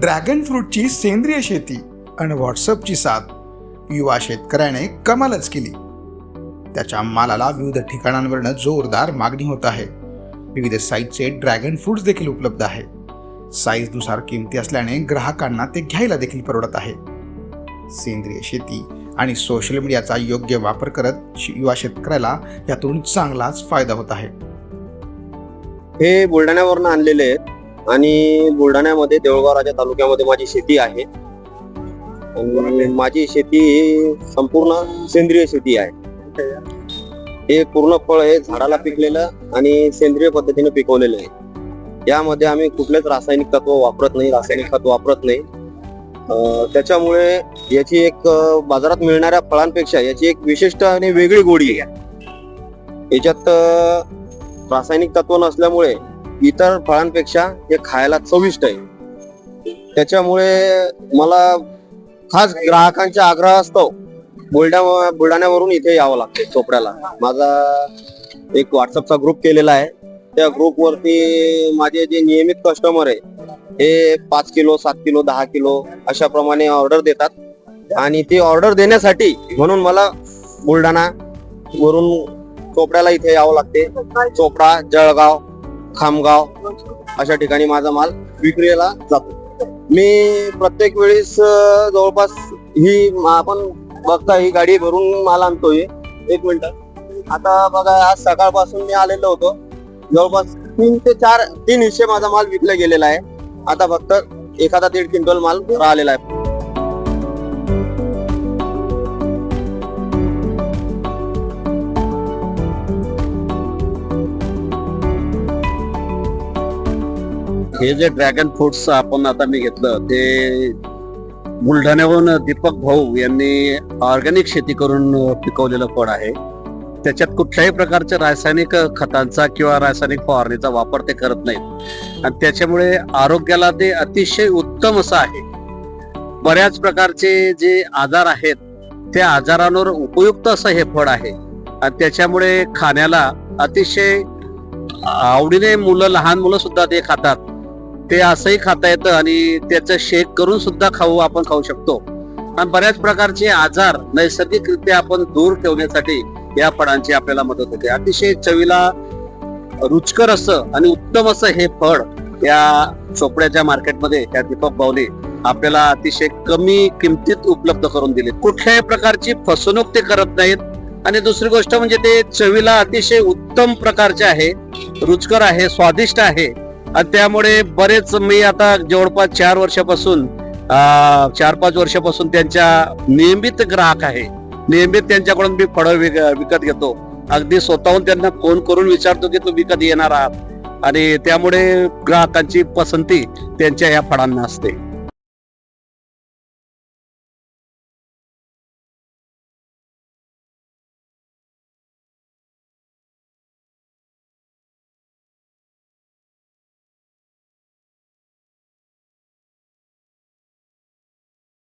Dragon फ्रूटची सेंद्रिय शेती आणि व्हॉट्सअपची साथ. युवा शेतकऱ्याने कमालच केली. त्याच्या मालाला विविध ठिकाणांवरनं जोरदार मागणी होत आहे. विविध साईजचे ड्रॅगन फ्रूट्स देखील उपलब्ध आहे. साईजनुसार किमती असल्याने ग्राहकांना ते घ्यायला देखील परवडत आहे. सेंद्रिय शेती आणि सोशल मीडियाचा योग्य वापर करत युवा शेतकऱ्याला यातून चांगलाच फायदा होत आहे. हे बुलढाण्यावरून आणलेले आहेत आणि बुलढाण्यामध्ये देऊळगाव राजा तालुक्यामध्ये माझी शेती आहे. आणि माझी शेती ही संपूर्ण सेंद्रिय शेती आहे. हे पूर्ण फळ हे झाडाला पिकलेलं आणि सेंद्रिय पद्धतीने पिकवलेलं आहे. यामध्ये आम्ही कुठलेच रासायनिक तत्व वापरत नाही रासायनिक खत वापरत नाही. त्याच्यामुळे याची एक बाजारात मिळणाऱ्या फळांपेक्षा याची एक विशिष्ट आणि वेगळी गोडी आहे. याच्यात रासायनिक तत्व नसल्यामुळे इतर फळांपेक्षा हे खायला चविष्ट आहे. त्याच्यामुळे मला खास ग्राहकांच्या असतो. बुलढा बुलढाण्यावरून इथे यावं लागते चोपड्याला. माझा एक व्हॉट्सअपचा ग्रुप केलेला आहे. त्या ग्रुपवरती माझे जे नियमित कस्टमर आहे हे पाच किलो सात किलो दहा किलो अशा प्रमाणे ऑर्डर देतात. आणि ती ऑर्डर देण्यासाठी म्हणून मला बुलढाणा वरून चोपड्याला इथे यावं लागते. चोपडा जळगाव खामगाव अशा ठिकाणी माझा माल विक्रीला जातो. मी प्रत्येक वेळेस जवळपास ही आपण बघता ही गाडी भरून माल आणतोय. एक मिनिट. आता बघा आज सकाळपासून मी आलेलो होतो. जवळपास तीन ते चार तीन हिस्से माझा माल विकला गेलेला आहे. आता फक्त एखादा दीड क्विंटल माल राहिलेला आहे. हे जे ड्रॅगन फ्रुट्स आपण आता मी घेतलं ते बुलढाण्याहून दीपक भाऊ यांनी ऑर्गॅनिक शेती करून पिकवलेलं फळ आहे. त्याच्यात कुठल्याही प्रकारच्या रासायनिक खतांचा किंवा रासायनिक फवारणीचा वापर ते करत नाहीत. आणि त्याच्यामुळे आरोग्याला ते अतिशय उत्तम असं आहे. बऱ्याच प्रकारचे जे आजार आहेत त्या आजारांवर उपयुक्त असं हे फळ आहे. आणि त्याच्यामुळे खाण्याला अतिशय आवडीने मुलं लहान मुलं सुद्धा ते खातात. ते असंही खाता येतं आणि त्याचं शेक करून सुद्धा खाऊ आपण खाऊ शकतो. आणि बऱ्याच प्रकारचे आजार नैसर्गिकरित्या आपण दूर ठेवण्यासाठी या फळांची आपल्याला मदत होते. अतिशय चवीला रुचकर असं आणि उत्तम असं हे फळ या चोपड्याच्या मार्केटमध्ये या दीपक बावले आपल्याला अतिशय कमी किमतीत उपलब्ध करून दिले. कुठल्याही प्रकारची फसवणूक ते करत नाहीत. आणि दुसरी गोष्ट म्हणजे ते चवीला अतिशय उत्तम प्रकारचे आहे. रुचकर आहे स्वादिष्ट आहे. त्यामुळे बरेच मी आता जवळपास चार वर्षापासून चार पाच वर्षापासून त्यांच्या नियमित ग्राहक आहे. नियमित त्यांच्याकडून मी फळं विक- विकत घेतो. अगदी स्वतःहून त्यांना फोन करून विचारतो की तुम्ही कधी येणार आहात? आणि त्यामुळे ग्राहकांची पसंती त्यांच्या या फळांना असते.